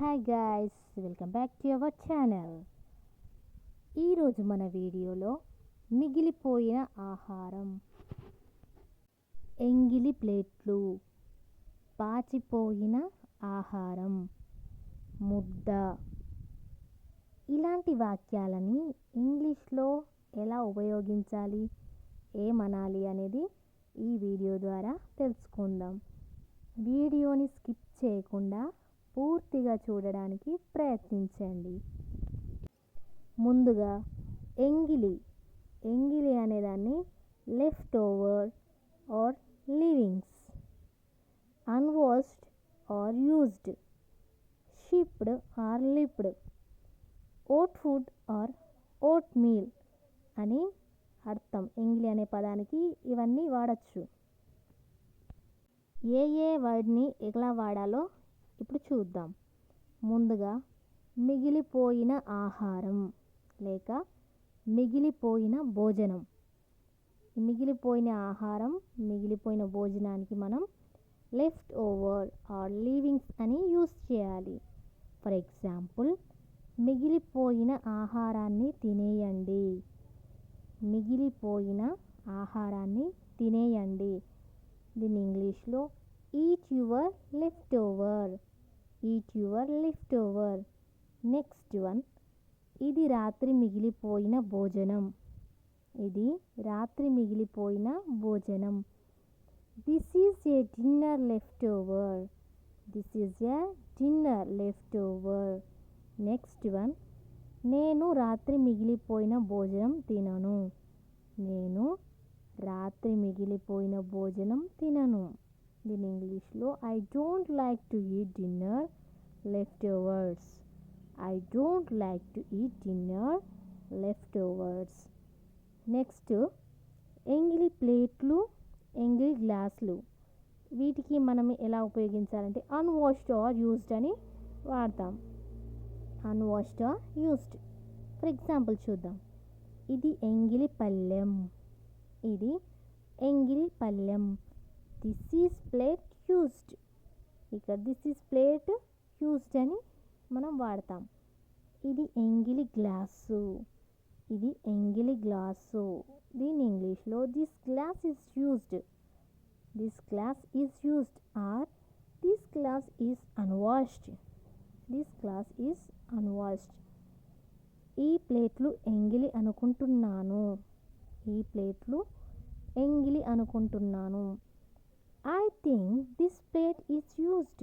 Hi guys welcome back to our channel ఈరోజు మన వీడియోలో మిగిలిపోయిన ఆహారం. ఎంగిలి ప్లేట్లు పాచిపోయిన ఆహారం ముద్ద. ఇలాంటి వాక్యాలని ఇంగ్లీష్లో ఎలా ఉపయోగించాలి ఏమనాలి అనేది ఈ వీడియో ద్వారా తెలుసుకుందాం. వీడియోని స్కిప్ చేయకుండా పూర్తిగా చూడడానికి ప్రయత్నించండి. ముందుగా ఎంగిలి. ఎంగిలి అనేదాన్ని leftover or leavings unwashed or used sipped or lipped ort food or ort meal అని అర్థం. ఎంగిలి అనే పదానికి ఇవన్నీ వాడచ్చు. ఏ ఏ వర్డ్ని ఎలా వాడాలో ఇప్పుడు చూద్దాం. ముందుగా మిగిలిపోయిన ఆహారం లేక మిగిలిపోయిన భోజనం. మిగిలిపోయిన ఆహారం మిగిలిపోయిన భోజనానికి మనం లెఫ్ట్ ఓవర్ ఆర్ లీవింగ్స్ అని యూస్ చేయాలి. ఫర్ ఎగ్జాంపుల్ మిగిలిపోయిన ఆహారాన్ని తినేయండి. మిగిలిపోయిన ఆహారాన్ని తినేయండి. దీని ఇంగ్లీష్లో eat your leftover eat your leftover next one ఇది రాత్రి మిగిలిపోయిన భోజనం. ఇది రాత్రి మిగిలిపోయిన భోజనం. This is a dinner leftover this is a dinner leftover next one నేను రాత్రి మిగిలిపోయిన భోజనం తినను. నేను రాత్రి మిగిలిపోయిన భోజనం తినను. దీని ఇంగ్లీష్లో I don't like to eat dinner leftovers I don't like to eat dinner leftovers next ఎంగిలి ప్లేట్లు ఎంగిలి గ్లాసులు వీటికి మనం ఎలా ఉపయోగించాలంటే అన్వాష్డ్ ఆర్ యూస్డ్ అని వాడతాం. Unwashed or used for example చూద్దాం. ఇది ఎంగిలి పళ్ళెం. ఇది ఎంగిలి పళ్ళెం. దిస్ ఈజ్ ప్లేట్ యూస్డ్ ఇక్కడ దిస్ ఈజ్ ప్లేట్ యూస్డ్ అని మనం వాడతాం. ఇది ఎంగిలి గ్లాసు. ఇది ఎంగిలి గ్లాసు. దీని ఇంగ్లీష్లో this glass is used this glass is used or this glass is unwashed this glass is unwashed ఈ ప్లేట్లు ఎంగిలి అనుకుంటున్నాను. ఈ ప్లేట్లు ఎంగిలి అనుకుంటున్నాను. I think this plate is used.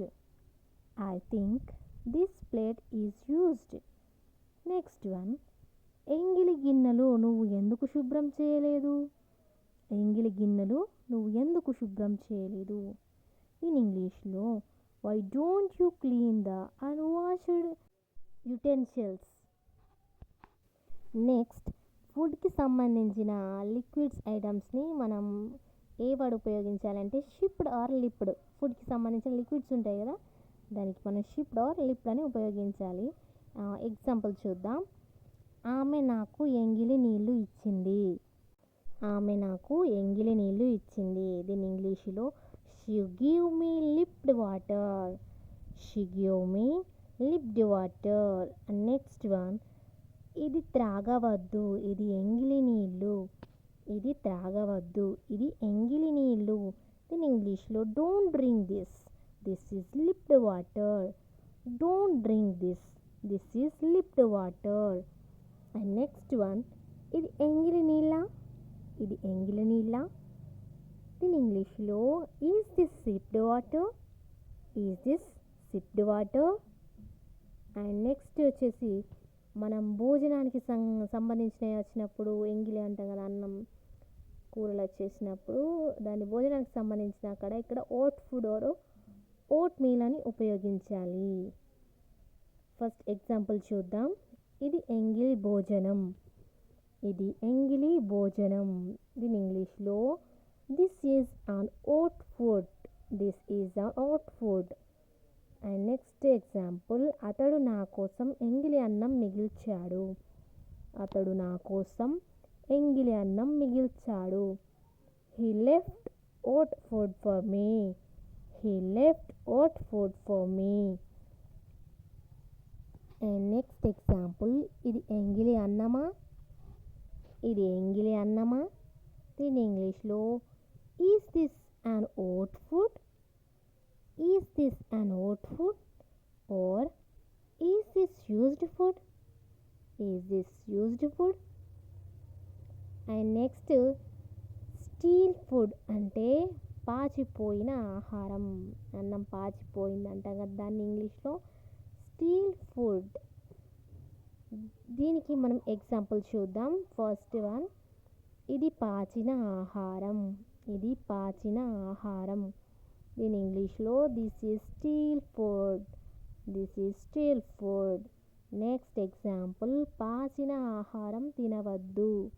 I think this plate is used. Next one ఎంగిలి గిన్నెలు నువ్వు ఎందుకు శుభ్రం చేయలేదు ఎంగిలి గిన్నెలు నువ్వు ఎందుకు శుభ్రం చేయలేదు ఇన్ ఇంగ్లీష్లో why don't you clean the unwashed utensils next ఫుడ్కి సంబంధించిన లిక్విడ్స్ ఐటమ్స్ని మనం ఏ వర్డ్ ఉపయోగించాలంటే షిప్డ్ ఆర్ లిప్డ్. ఫుడ్కి సంబంధించిన లిక్విడ్స్ ఉంటాయి కదా దానికి మనం షిప్డ్ ఆర్ లిప్డ్ అని ఉపయోగించాలి. ఎగ్జాంపుల్ చూద్దాం. ఆమె నాకు ఎంగిలి నీళ్ళు ఇచ్చింది. ఆమె నాకు ఎంగిలి నీళ్ళు ఇచ్చింది. దీని ఇంగ్లీష్లో she give me lipped water she give me lipped water next one ఇది త్రాగవద్దు. ఇది ఎంగిలి నీళ్ళు ఇది త్రాగవద్దు ఇది ఎంగిలి నీళ్ళు. దీని ఇంగ్లీష్లో don't drink this this is lipped water don't drink this this is lipped water and next one ఇది ఎంగిలి నీళ్ళ? ఇది ఎంగిలి నీళ్ళ? దీని ఇంగ్లీష్లో is this sipped water is this sipped water and next వచ్చేసి మనం భోజనానికి సం సంబంధించినవి వచ్చినప్పుడు ఎంగిలి అంటాం కదా అన్నం. కూరలు వచ్చేసినప్పుడు దాని భోజనానికి సంబంధించిన అక్కడ ఇక్కడ ort food or ort meal అని ఉపయోగించాలి. ఫస్ట్ ఎగ్జాంపుల్ చూద్దాం. ఇది ఎంగిలి భోజనం. ఇది ఎంగిలి భోజనం. దీని ఇంగ్లీష్లో this is on ort food. This is on ort food. And next example అతడు నా కోసం ఎంగిలి అన్నం మిగిల్చాడు. అతడు నా కోసం ఎంగిలి అన్నం మిగిల్చాడు he left ort food for me he left ort food for me and next example ఇది ఎంగిలి అన్నమా ఇది ఎంగిలి అన్నమా దీని ఇంగ్లీష్లో is this an ort food is this an ort food or is this used food is this used food and next stale food అంటే పాచిపోయిన ఆహారం. అన్నం పాచిపోయింది అంటాం కదా దాన్ని ఇంగ్లీష్లో. Stale food. దీనికి మనం ఎగ్జాంపుల్ చూద్దాం. ఫస్ట్ వన్ ఇది పాచిన ఆహారం. ఇది పాచిన ఆహారం. దీని ఇంగ్లీష్లో this is stale food this is stale food next example పాచిన ఆహారం తినవద్దు.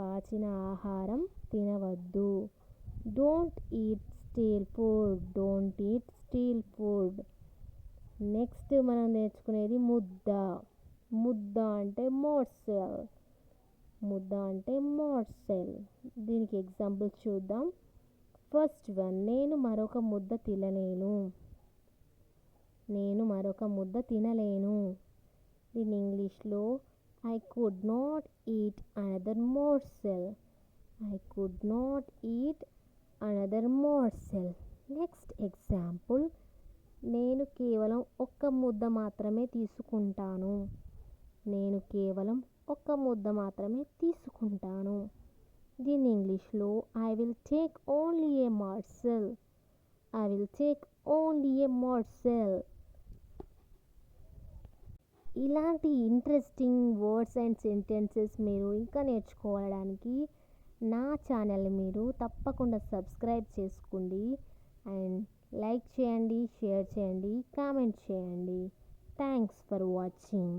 పాచిన ఆహారం తినవద్దు. Don't eat stale food don't eat stale food. Next మనం నేర్చుకునేది ముద్ద. ముద్ద అంటే మోడ్సెల్ ముద్ద అంటే మోడ్సెల్ దీనికి ఎగ్జాంపుల్ చూద్దాం. ఫస్ట్ వన్ నేను మరొక ముద్ద తినలేను. నేను మరొక ముద్ద తినలేను. దీని ఇంగ్లీష్లో I could not eat another morsel I could not eat another morsel next example నేను కేవలం ఒక్క ముద్ద మాత్రమే తీసుకుంటాను. నేను కేవలం ఒక్క ముద్ద మాత్రమే తీసుకుంటాను. దీని ఇంగ్లీష్లో I will take only a morsel I will take only a morsel ఇలాంటి ఇంట్రెస్టింగ్ వర్డ్స్ అండ్ సెంటెన్సెస్ మీరు ఇంకా నేర్చుకోవడానికి నా ఛానల్ని మీరు తప్పకుండా సబ్స్క్రైబ్ చేసుకోండి. అండ్ లైక్ చేయండి షేర్ చేయండి కామెంట్ చేయండి. Thanks for watching